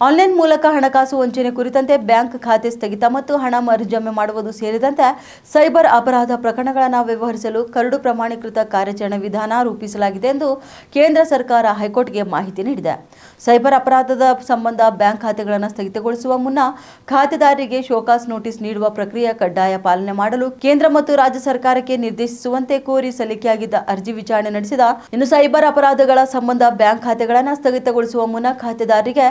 Online ಮೂಲಕ ಹಣಕಾಸು ವಂಚನೆ ಕುರಿತಂತೆ ಬ್ಯಾಂಕ್ ಖಾತೆ ಸ್ಥಗಿತ ಮತ್ತು ಹಣ ಮರುಜಮೆ ಮಾಡುವುದು ಸೇರಿದಂತೆ ಸೈಬರ್ ಅಪರಾಧ ಪ್ರಕರಣಗಳನ್ನು ವ್ಯವಹರಿಸಲು ಕರಡು ಪ್ರಮಾಣೀಕೃತ ಕಾರ್ಯಾಚರಣೆ ವಿಧಾನ ರೂಪಿಸಲಾಗಿದೆ ಎಂದು ಕೇಂದ್ರ ಸರ್ಕಾರ ಹೈಕೋರ್ಟ್ಗೆ ಮಾಹಿತಿ ನೀಡಿದೆ. ಸೈಬರ್ ಅಪರಾಧದ ಸಂಬಂಧ ಬ್ಯಾಂಕ್ ಖಾತೆಗಳನ್ನು ಸ್ಥಗಿತಗೊಳಿಸುವ ಮುನ್ನ ಖಾತೆದಾರರಿಗೆ ಶೋಕಾಸ್ ನೋಟಿಸ್ ನೀಡುವ ಪ್ರಕ್ರಿಯೆ ಕಡ್ಡಾಯ ಪಾಲನೆ ಮಾಡಲು ಕೇಂದ್ರ ಮತ್ತು ರಾಜ್ಯ ಸರ್ಕಾರಕ್ಕೆ ನಿರ್ದೇಶಿಸುವಂತೆ ಕೋರಿ ಸಲ್ಲಿಕೆಯಾಗಿದ್ದ ಅರ್ಜಿ ವಿಚಾರಣೆ ನಡೆಸಿದ ಇನ್ನು ಸೈಬರ್ ಅಪರಾಧಗಳ ಸಂಬಂಧ ಬ್ಯಾಂಕ್ ಖಾತೆಗಳನ್ನು ಸ್ಥಗಿತಗೊಳಿಸುವ ಮುನ್ನ ಖಾತೆದಾರರಿಗೆ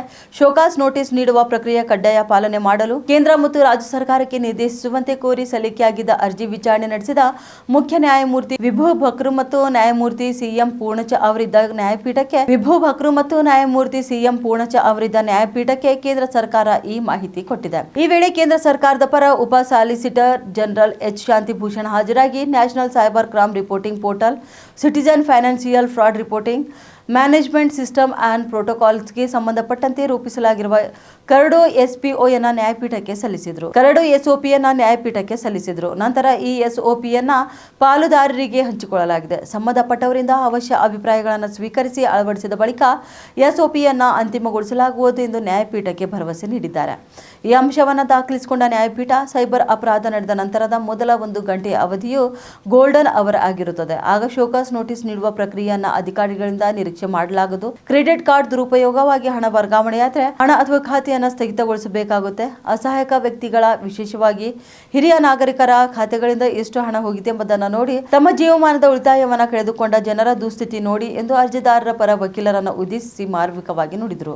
ಶೋಕಾಸ್ ನೋಟಿಸ್ ನೀಡುವ ಪ್ರಕ್ರಿಯೆ ಕಡ್ಡಾಯ ಪಾಲನೆ ಮಾಡಲು ಕೇಂದ್ರ ಮತ್ತು ರಾಜ್ಯ ಸರ್ಕಾರಕ್ಕೆ ನಿರ್ದೇಶಿಸುವಂತೆ ಕೋರಿ ಸಲ್ಲಿಕೆಯಾಗಿದ್ದ ಅರ್ಜಿ ವಿಚಾರಣೆ ನಡೆಸಿದ ಮುಖ್ಯ ನ್ಯಾಯಮೂರ್ತಿ ವಿಭು ಭಕ್ರು ಮತ್ತು ನ್ಯಾಯಮೂರ್ತಿ ಸಿಎಂ ಪೂರ್ಣಚ ಅವರಿದ್ದ ನ್ಯಾಯಪೀಠಕ್ಕೆ ವಿಭು ಭಕ್ರು ಮತ್ತು ನ್ಯಾಯಮೂರ್ತಿ ಸಿಎಂ ಪೂರ್ಣಚ ಅವರಿದ್ದ ನ್ಯಾಯಪೀಠಕ್ಕೆ ಕೇಂದ್ರ ಸರ್ಕಾರ ಈ ಮಾಹಿತಿ ಕೊಟ್ಟಿದೆ. ಈ ವೇಳೆ ಕೇಂದ್ರ ಸರ್ಕಾರದ ಪರ ಉಪ ಸಾಲಿಸಿಟರ್ ಜನರಲ್ ಎಚ್. ಶಾಂತಿಭೂಷಣ್ ಹಾಜರಾಗಿ national cyber crime reporting portal, citizen financial fraud reporting management system and ಪ್ರೋಟೋಕಾಲ್ಸ್ಗೆ ಸಂಬಂಧಪಟ್ಟಂತೆ ರೂಪಿಸಲಾಗಿರುವ ಕರಡು ಎಸ್ಪಿಒಯನ್ನ ನ್ಯಾಯಪೀಠಕ್ಕೆ ಸಲ್ಲಿಸಿದರು. ಕರಡು ಎಸ್ಒಪಿಯನ್ನು ನ್ಯಾಯಪೀಠಕ್ಕೆ ಸಲ್ಲಿಸಿದರು. ನಂತರ ಈ ಎಸ್ಒಪಿಯನ್ನು ಪಾಲುದಾರರಿಗೆ ಹಂಚಿಕೊಳ್ಳಲಾಗಿದೆ. ಸಂಬಂಧಪಟ್ಟವರಿಂದ ಅವಶ್ಯ ಅಭಿಪ್ರಾಯಗಳನ್ನು ಸ್ವೀಕರಿಸಿ ಅಳವಡಿಸಿದ ಬಳಿಕ ಎಸ್ಒಪಿಯನ್ನು ಅಂತಿಮಗೊಳಿಸಲಾಗುವುದು ಎಂದು ನ್ಯಾಯಪೀಠಕ್ಕೆ ಭರವಸೆ ನೀಡಿದ್ದಾರೆ. ಈ ಅಂಶವನ್ನು ದಾಖಲಿಸಿಕೊಂಡ ನ್ಯಾಯಪೀಠ ಸೈಬರ್ ಅಪರಾಧ ನಡೆದ ನಂತರದ ಮೊದಲ ಒಂದು ಗಂಟೆಯ ಅವಧಿಯು ಗೋಲ್ಡನ್ ಅವರ್ ಆಗಿರುತ್ತದೆ. ಆಗ ಶೋಕಾಸ್ ನೋಟಿಸ್ ನೀಡುವ ಪ್ರಕ್ರಿಯೆಯನ್ನು ಅಧಿಕಾರಿಗಳಿಂದ ನಿರೀಕ್ಷೆ ಮಾಡಲಾಗದು. ಕ್ರೆಡಿಟ್ ಕಾರ್ಡ್ ದುರುಪಯೋಗವಾಗಿ ಹಣ ವರ್ಗಾವಣೆಯಾದರೆ ಹಣ ಅಥವಾ ಖಾತೆಯನ್ನು ಸ್ಥಗಿತಗೊಳಿಸಬೇಕಾಗುತ್ತೆ. ಅಸಹಾಯಕ ವ್ಯಕ್ತಿಗಳ ವಿಶೇಷವಾಗಿ ಹಿರಿಯ ನಾಗರಿಕರ ಖಾತೆಗಳಿಂದ ಎಷ್ಟು ಹಣ ಹೋಗಿದೆ ಎಂಬುದನ್ನು ನೋಡಿ ತಮ್ಮ ಜೀವಮಾನದ ಉಳಿತಾಯವನ್ನು ಕಳೆದುಕೊಂಡ ಜನರ ದುಸ್ಥಿತಿ ನೋಡಿ ಎಂದು ಅರ್ಜಿದಾರರ ಪರ ವಕೀಲರನ್ನು ಉದ್ದೇಶಿಸಿ ಮಾರ್ಮಿಕವಾಗಿ ನುಡಿದರು.